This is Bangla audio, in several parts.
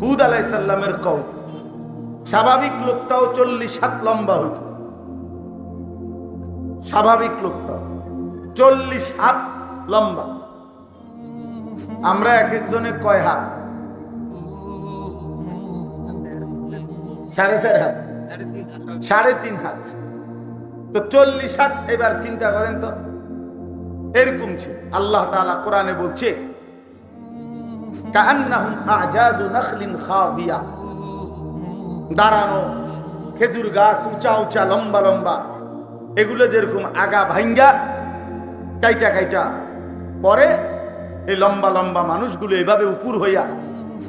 হুদ আলাইসাল্লামের কৌ স্বাভাবিক লোকটাও চল্লিশ হাত লম্বা হইত। স্বাভাবিক লোকটাও চল্লিশ হাত লম্বা। আমরা এক একজনে কয় হাত? সাড়ে চার হাত। সাড়ে তিন হাত। তো চল্লিশ হাত এবার চিন্তা করেন তো, এরকম ছিল। আল্লাহ তাআলা কোরআনে বলছে দাঁড়ানো, খেজুর গাছ উঁচা উঁচা, লম্বা লম্বা, এগুলো যেরকম আগা ভাঙ্গা কাইটা কাইটা। পরে এই লম্বা লম্বা মানুষগুলো এভাবে উপুর হইয়া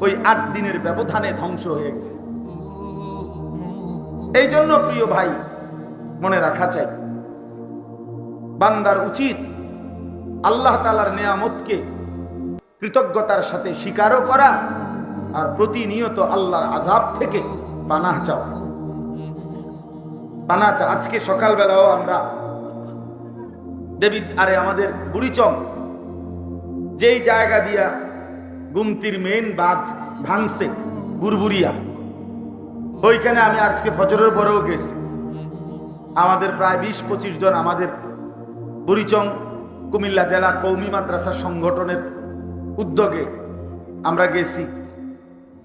ওই আট দিনের ব্যবধানে ধ্বংস হয়ে গেছে। এই জন্য প্রিয় ভাই, মনে রাখা চাই। বান্দার উচিত আল্লাহ তালার নিয়ামতকে কৃতজ্ঞতার সাথে স্বীকারও করা আর প্রতিনিয়ত আল্লাহর আজাব থেকে পানাহ চাওয়া। পানা চা আজকে সকালবেলাও আমরা দেবী আরে আমাদের বুড়িচং, যেই জায়গা দিয়া গুমতির মেন বাঁধ ভাঙছে বুরবুরিয়া ওইখানে আমি আজকে ফজরের পরেও গেছি। আমাদের প্রায় বিশ পঁচিশ জন আমাদের বুড়িচং কুমিল্লা জেলা কৌমি মাদ্রাসা সংগঠনের উদ্যোগে আমরা গেছি।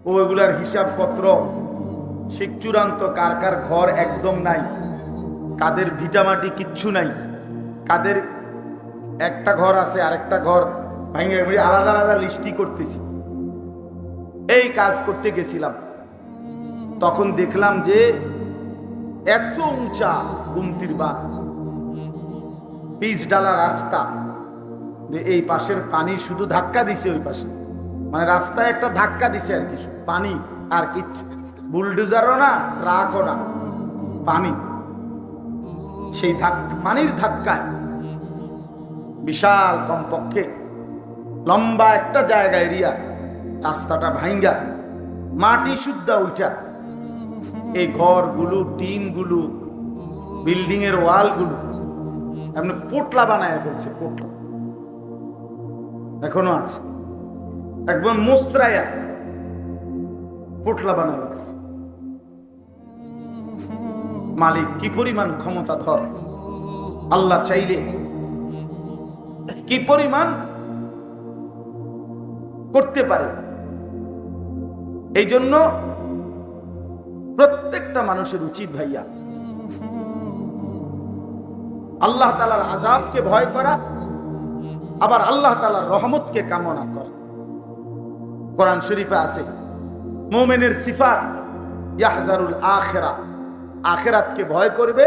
ওইগুলার হিসাবপত্র সে চূড়ান্ত কার কার ঘর একদম নাই। কাদের ভিটামাটি কিচ্ছু নাই। কাদের একটা ঘর আছে, আরেকটা ঘর ভাঙে আলাদা আলাদা লিস্টি করতেছি। এই কাজ করতে গেছিলাম। তখন দেখলাম যে এত উঁচা গুমতির বাঁধ, পিচ ডালা রাস্তা। যে এই পাশের পানি শুধু ধাক্কা দিছে ওই পাশে। মানে রাস্তায় একটা ধাক্কা দিছে আর কি পানি আর কিচ্ছু। বুলডোজারও না, ট্রাকও না, পানি। সেই পানির ধাক্কায় বিশাল কমপক্ষে লম্বা একটা জায়গা এরিয়া রাস্তাটা ভাঙ্গা মাটি শুদ্ধা উঠা এই ঘরগুলো, টিনগুলো বিল্ডিং এর ওয়ালগুলো এমনি পোটলা বানায় ফেলছে, পোটলা। এখনও আছে। একদম মুসরায়া পোটলা বানানো ফেলছে। মালিক, কি পরিমাণ ক্ষমতা ধর? আল্লাহ চাইলে কি পরিমাণ করতে পারে? এই জন্য প্রত্যেকটা মানুষের উচিত ভাইয়া, আল্লাহ তালার আজাবকে ভয় করা আবার আল্লাহ তালার রহমতকে কামনা করা। কোরআন শরীফে আছে, মোমেনের সিফাত ইয়াহজারুল আখেরা। আখেরাতকে ভয় করবে।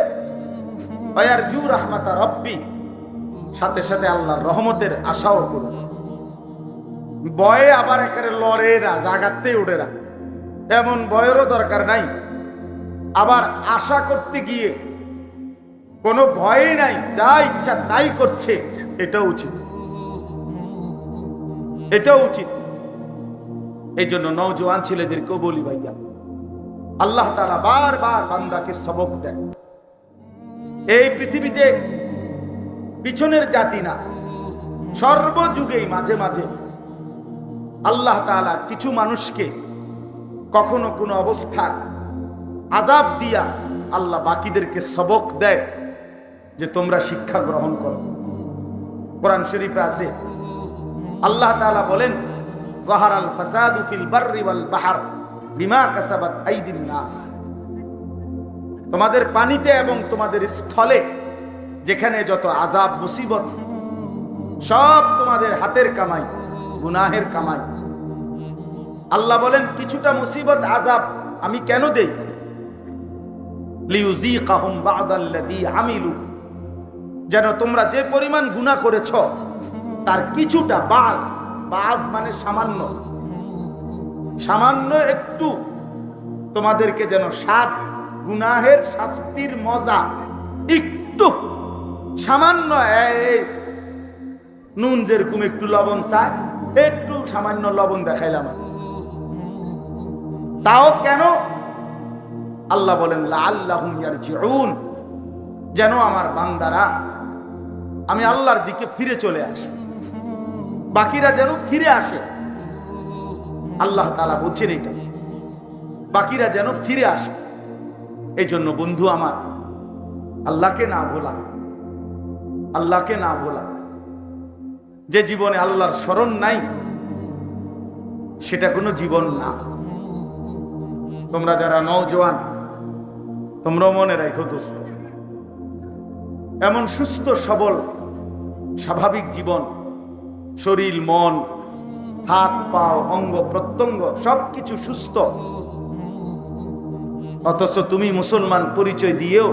জু রাহমাতা রব্বি। সাথে সাথে আল্লাহর রহমতের আশাও করবে। বয়ে আবার একেবারে লড়ে না, জাগাতে উঠে না। এমন বয়েরও দরকার নাই। আবার আশা করতে গিয়ে কোনো ভয়ই নাই, যা ইচ্ছা তাই করছে এটা উচিত। এটাও উচিত। এই জন্য নওজোয়ান ছেলেদেরকেও বলি ভাইয়া, আল্লাহ তালা বারবার বান্দাকে সবক দেয় এই পৃথিবীতে পিছনের জাতি না, সর্বযুগেই মাঝে মাঝে আল্লাহ তাআলা কিছু মানুষকে কখনো কোনো অবস্থা আজাব দিয়া আল্লাহ বাকিদেরকে সবক দেয় যে তোমরা শিক্ষা গ্রহণ করো। কোরআন শরীফে আছে আল্লাহ তাআলা বলেন, জাহারাল ফাসাদু ফিল বাররি ওয়াল বাহর বিমা কাসাবাত আইদিন নাস। তোমাদের পানিতে এবং তোমাদের স্থলে যেখানে যত আজাব মুসিবত, সব তোমাদের হাতের কামাই, গুনাহের কামাই। আল্লাহ বলেন, কিছুটা মুসিবত আজাব আমি কেন দেই? যেন তোমরা যে পরিমাণ গুনাহ করেছ তার কিছুটা বাজ বাজ মানে সামান্য। সামান্য একটু তোমাদেরকে যেন সাত গুনাহের শাস্তির মজা, একটু সামান্য নুন যেরকম একটু লবণ চায়, একটু সামান্য লবণ দেখাইলাম তাও কেন? আল্লাহ বলেন ইয়ারজিউন, যেন আমার বান্দারা, আমি আল্লাহর দিকে ফিরে চলে আসি। বাকিরা যেন ফিরে আসে। আল্লাহ তালা বলছেন এটা। বাকিরা যেন ফিরে আসে। এই জন্য বন্ধু আমার, আল্লাহকে না ভোলা। আল্লাহকে না ভোলা। যে জীবনে আল্লাহর স্মরণ নাই, সেটা কোনো জীবন না। তোমরা যারা নওজোয়ান তোমরাও মনে রাখো দোস্ত। এমন সুস্থ, সবল, স্বাভাবিক জীবন শরীর, মন, হাত, পাও, অঙ্গ, প্রত্যঙ্গ, সবকিছু সুস্থ। অথচ তুমি মুসলমান পরিচয় দিয়েও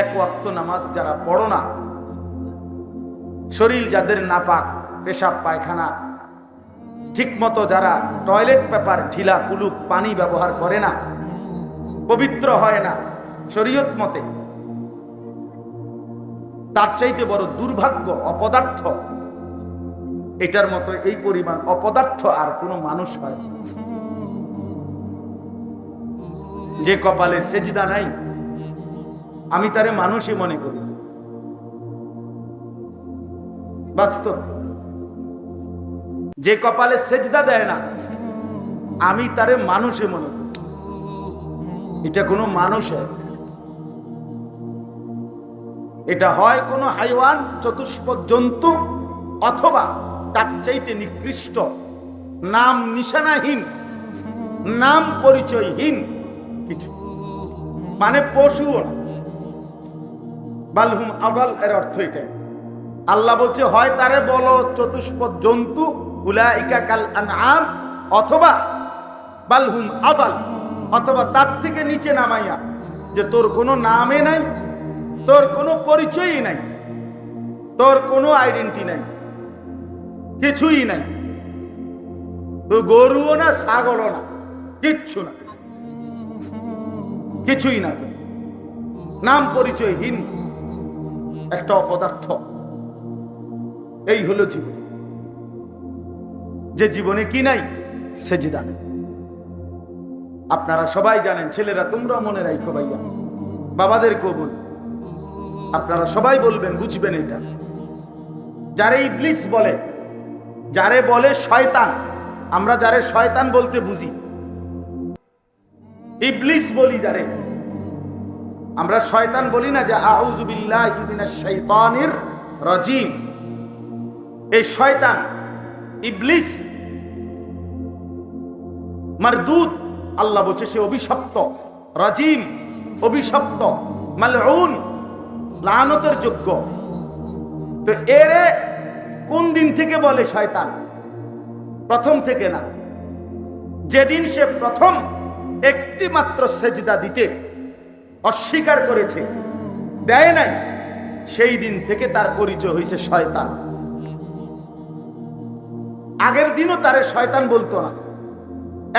এক ওয়াক্ত নামাজ যারা পড়ো না, শরীর যাদের নাপাক, পেশাব, পায়খানা ঠিক মতো যারা টয়লেট পেপার, ঢিলা কুলুক পানি ব্যবহার করে না, পবিত্র হয় না, শরীয়ত মতে, তার চাইতে বড় দুর্ভাগ্য, অপদার্থ এটার মতো এই পরিমাণ অপদার্থ আর কোনো মানুষ হয় যে কপালে সেজদা নাই, আমি তারে মানুষই মনে করি বাস্তব। যে কপালে সেজদা দেয় না, আমি তারে মানুষে মনে করি এটা কোনো মানুষ হয়। এটা হয় কোনো হাইওয়ান, চতুষ্পদ জন্তু, অথবা তার চাইতে নিকৃষ্ট। নাম নিশানাহীন, নাম পরিচয়হীন কিছু। মানে পশুও বালহুম আদাল এর অর্থ এটাই। আল্লাহ বলছে, হয় তারে বলো, চতুষ্পদ জন্তু, উলাইকা কাল আনআম, অথবা বালহুম আদাল, অথবা তার থেকে নিচে নামাইয়া, যে তোর কোনো নামে নাই, তোর কোনো পরিচয়ই নাই, তোর কোনো আইডেন্টি নাই। কিছুই নাই। গরুও না, ছাগলও না, কিচ্ছু না। কিছুই না। নাম পরিচয়হীন একটা অপদার্থ। এই হলো জীবন। যে জীবনে কি নাই, সেজিদা নেই। আপনারা সবাই জানেন, ছেলেরা তোমরা মনে রাখো ভাইয়া। বাবাদেরকেও বল আপনারা সবাই বলবেন, বুঝবেন এটা। যারে ইবলিস বলে যারে বলে শয়তান, আমরা যারে শয়তান বলতে বুঝি। ইবলিস বলি যারে। আমরা শয়তান বলি না যে শাইতানির রাজিম। এই শয়তান, ইবলিস মারদুদ আল্লাহ বলছে সে অভিশপ্ত, রাজিম, অভিশপ্ত, মালউন, লানতের যোগ্য। তো এরে কোন দিন থেকে বলে শয়তান? প্রথম থেকে না। যেদিন সে প্রথম একটি মাত্র সেজদা দিতে অস্বীকার করেছে, দেয় নাই, সেই দিন থেকে তার পরিচয় হয়েছে শয়তান। আগের দিনও তারে শয়তান বলতো না।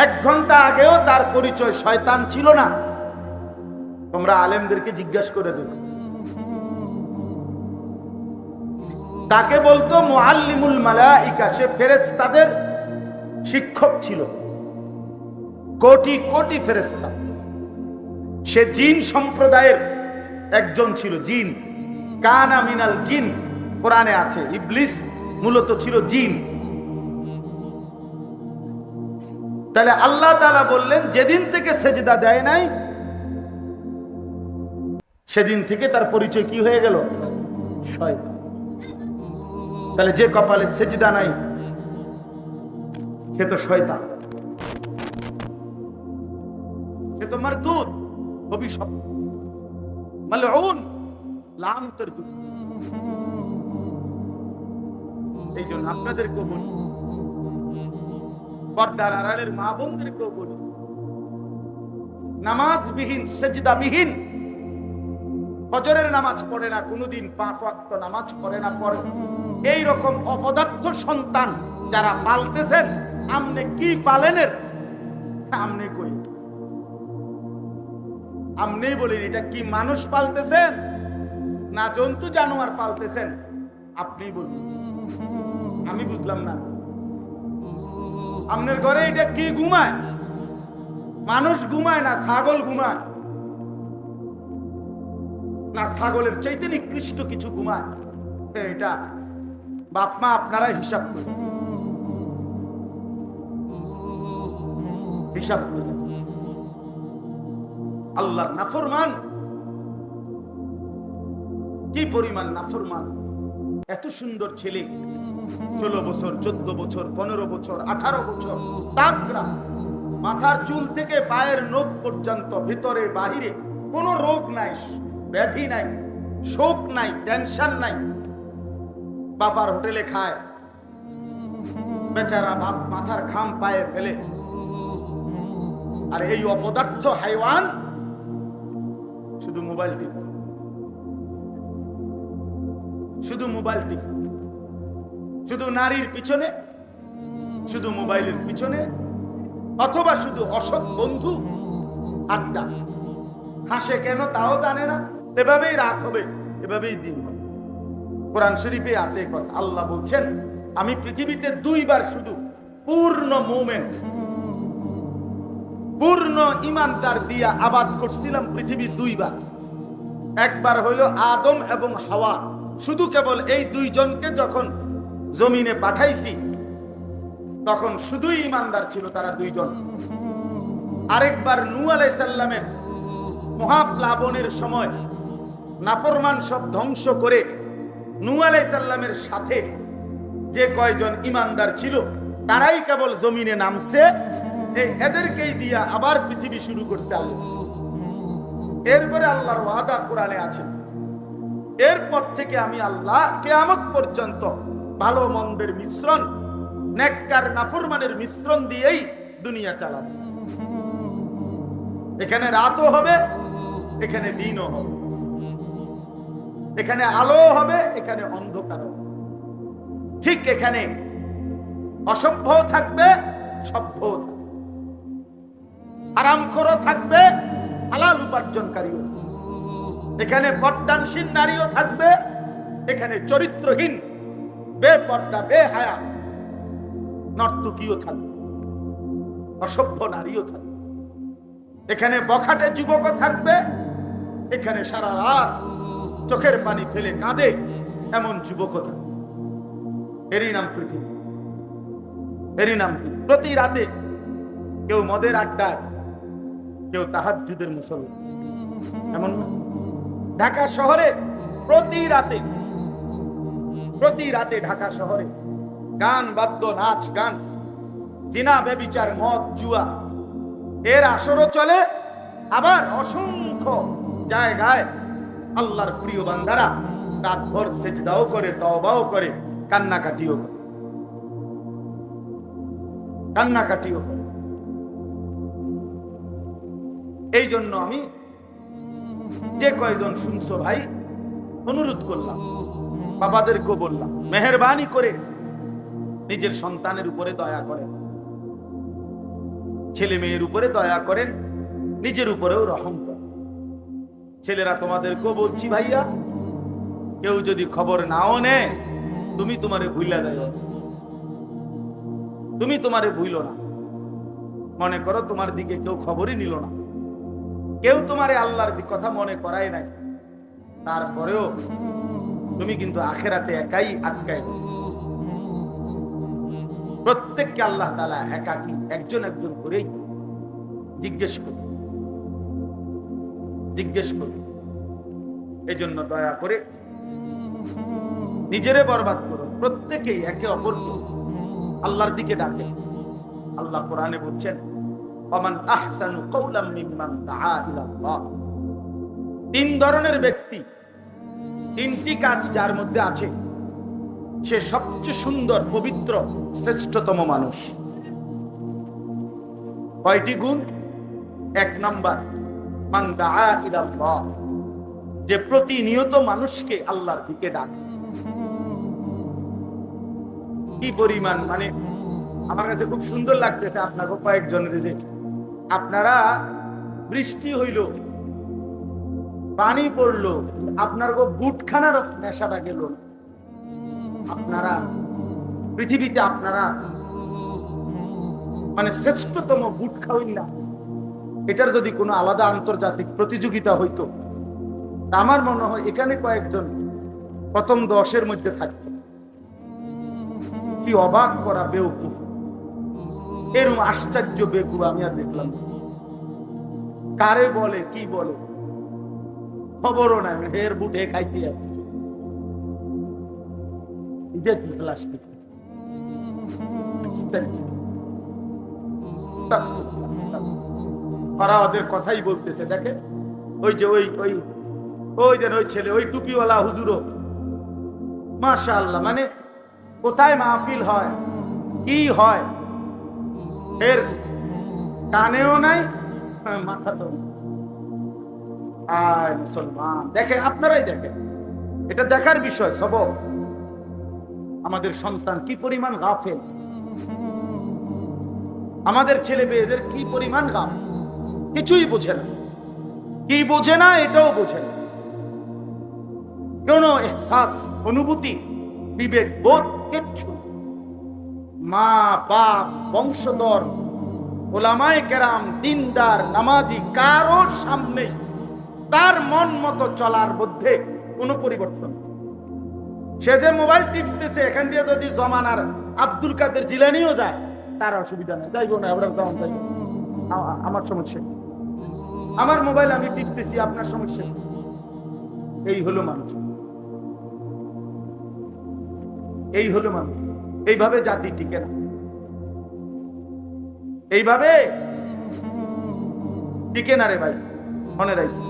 এক ঘণ্টা আগেও তার পরিচয় শয়তান ছিল না। তোমরা আলেমদেরকে জিজ্ঞাসা করে দেবে তাকে বলতো মুআল্লিমুল মালাইকা, সে ফেরেশতাদের শিক্ষক ছিল। কোটি কোটি ফেরেশতা। সে জিন সম্প্রদায়ের একজন ছিল, জিন। কানা মিনাল জিন, কোরআনে আছে, ইবলিস মূলত ছিল জিন। তাহলে আল্লাহ তালা বললেন, যেদিন থেকে সেজদা দেয় নাই, সেদিন থেকে তার পরিচয় কি হয়ে গেল? শয়তান। তাহলে যে কপালে সেজদা নাই, সে তো শয়তান। সে তো মারদুদ অভিশপ্ত মালউন লানতের দূত এই জন্য আপনাদেরকেও বলি, পর্দার আড়ালের মা বোনদেরকেও বলি, নামাজবিহীন, সেজদাবিহীন, ফজরের নামাজ পড়ে না, কোনোদিন পাঁচ ওয়াক্ত নামাজ পড়ে না, পড়ে এই রকম অপদার্থ সন্তান যারা পালতেছেন, আমনে কি পালেনের? আমনে কই? আমনেই বলেন, এটা কি মানুষ পালতেছেন না জন্তু জানোয়ার পালতেছেন? আপনি বলুন। আমি বুঝলাম না। আপনার ঘরে এটা কি ঘুমায়? মানুষ ঘুমায় না ছাগল ঘুমায়? না ছাগলের চাইতে নিকৃষ্ট কিছু ঘুমায়? এটা বাপ মা আপনারা হিসাব করুন। হিসাব নেই। আল্লাহর নাফরমান। কি পরিমাণ নাফরমান? এত সুন্দর ছেলে। ষোলো বছর, চোদ্দ বছর, পনেরো বছর, আঠারো বছর তাকরা মাথার চুল থেকে পায়ের নখ পর্যন্ত, ভিতরে, বাহিরে কোনো রোগ নাই, ব্যাধি নাই, শোক নাই, টেনশন নাই। বাবার হোটেলে খায়। বেচারা মাথার ঘাম পায়ে ফেলে। আর এই অপদার্থ হাইওয়ান শুধু মোবাইল টিপ। শুধু মোবাইল টিপ। শুধু নারীর পিছনে, শুধু মোবাইলের পিছনে, অথবা শুধু অসৎ বন্ধু আড্ডা। হাসে কেন তাও জানে না। এভাবেই রাত হবে, এভাবেই দিন। কোরআন শরীফে আছে কথা, আল্লাহ বলছেন, আমি পৃথিবীতে দুইবার শুধু পূর্ণ মুমেন্ট পূর্ণ ইমানদার দিয়া আবাদ করছিলাম পৃথিবী দুইবার। একবার হইল আদম এবং হাওয়া, শুধু কেবল এই দুইজনকে যখন জমিনে পাঠাইছি, তখন শুধুই ইমানদার ছিল তারা দুইজন। আরেকবার নু আলাইসাল্লামের মহাপ্লাবনের সময় নাফরমান সব ধ্বংস করে নু আলাইসাল্লামের সাথে যে কয়জন ইমানদার ছিল, তারাই কেবল জমিনে নামছে। এই এদেরকেই দিয়া আবার পৃথিবী শুরু করছে আল্লাহ। এরপরে আল্লাহর ওয়াদা কোরআনে আছে। এরপর থেকে আমি আল্লাহ কেয়ামত পর্যন্ত ভালো মন্দের মিশ্রণ, নেককার নাফরমানের মিশ্রণ দিয়েই দুনিয়া চালাবে। এখানে রাতও হবে, এখানে দিনও হবে। এখানে আলো হবে, এখানে অন্ধকার ঠিক এখানে অসভ্য থাকবে, সভ্য আরামখোরও থাকবে, হালাল উপার্জনকারীও এখানে পর্দানসীন নারীও থাকবে, এখানে চরিত্রহীন, বেপর্দা, বেহায়া, নর্তকীও থাকবে। অসভ্য নারীও থাকবে। এখানে বখাটে যুবকও থাকবে, এখানে সারা রাত চোখের পানি ফেলে কাঁদে এমন থাকবে এরই নাম পৃথিবী। এরই নাম। প্রতি রাতে কেউ মদের আড্ডায়, কেউ তাহাজ্জুদের মুসলমান এমন ঢাকা শহরে প্রতি রাতে প্রতি রাতে ঢাকা শহরে গান, বাদ্য, নাচ, গান, জিনা, বেবিচার, মদ, জুয়া। এর আসরও চলে আবার অসংখ্য জায়গায় আল্লাহর প্রিয় বান্দারা রাত ভর সেজদাও করে, তওবাও করে, কান্নাকাটিও করে। কান্নাকাটিও করে। এই জন্য আমি যে কয়জন শুনছো ভাই, অনুরোধ করলাম, বাবাদেরকেও বললাম, মেহরবানি করে নিজের সন্তানের উপরে দয়া করেন। ছেলে মেয়ের উপরে দয়া করেন, নিজের উপরেও রহম করেন। ছেলেরা তোমাদেরকেও বলছি ভাইয়া, কেউ যদি খবর নাও নে, তুমি তোমারে ভুইলা যাও তুমি তোমারে ভুইল না। মনে করো তোমার দিকে কেউ খবরই নিল না। কেউ তোমারে আল্লাহর কথা মনে করাই নাই। তারপরেও তুমি কিন্তু আখেরাতে একাই আটকাই প্রত্যেককে আল্লাহ তালা একাকি, একজন একজন করেই জিজ্ঞেস করি জিজ্ঞেস করি এই জন্য দয়া করে নিজেরে বরবাদ করো। প্রত্যেকেই একে অপরকে আল্লাহর দিকে ডাকে। আল্লাহ কোরআনে বলছেন অমান আহসানু কওলাম মিম্মান দাআ ইলাল্লাহ। তিন ধরনের ব্যক্তি, তিনটি কাজ যার মধ্যে আছে। সে সবচেয়ে সুন্দর, পবিত্র, শ্রেষ্ঠতম মানুষ। কয়টি গুণ? এক নাম্বার যে প্রতিনিয়ত মানুষকে আল্লাহর দিকে ডাকে। কি পরিমাণ মানে আমার কাছে খুব সুন্দর লাগতেছে আপনাকে কয়েকজনের যে আপনারা বৃষ্টি হইল, পানি পড়ল আপনার বুটখানার নেশাটা গেল। আপনারা, পৃথিবীতে আপনারা মানে শ্রেষ্ঠতম বুট খাওয়াইন না এটার যদি কোনো আলাদা আন্তর্জাতিক প্রতিযোগিতা হইতো আমার মনে হয় এখানে কয়েকজন প্রথম দশের মধ্যে থাকতো। কি অবাক করা বেউকুফ। এরম আশ্চর্য বেকু আমি আর দেখলাম কারে বলে কি বলে? খবরও নাই হের বুটে খাইতে আছে প্লাস্টিক? ওরা ওদের কথাই বলতেছে, দেখেন। ওই যে ওই ওই ওই যেন ওই ছেলে, ওই টুপিওয়ালা হুজুরও। মাশা আল্লাহ মানে কোথায় মাহফিল হয়? কি হয়? এর কানেও নাই মাথা তো। আয় মুসলমান, দেখেন, আপনারাই দেখেন। এটা দেখার বিষয়, সবক। আমাদের সন্তান কি পরিমাণ গাফেল? আমাদের ছেলে মেয়েদের কি পরিমাণ গাফ কিছুই বোঝে না। কি বোঝে না, এটাও বোঝে না। কোন এহসাস, অনুভূতি, বিবেক, বোধ কিচ্ছু মা, বাপ, বংশধর, ওলামায় কেরাম, দিনদার, নামাজি, কারোর সামনে তার মন মতো চলার মধ্যে কোনো পরিবর্তন সে যে মোবাইল টিপতেছে, এখান দিয়ে যদি জমানার আব্দুল কাদের জিলানিও যায়, তার অসুবিধা নেই। যাইব না আমরা সমস্যা? আমার মোবাইল আমি টিপতেছি, আপনার সমস্যা এই হলো মানুষ। এই হলো মানুষ। এইভাবে জাতি টিকে না। এইভাবে টিকে না রে ভাই, মনে রাখি।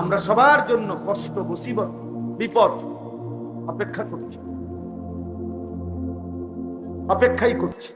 আমরা সবার জন্য কষ্ট, মুসিবত, বিপদ অপেক্ষা করছি। অপেক্ষাই করছি।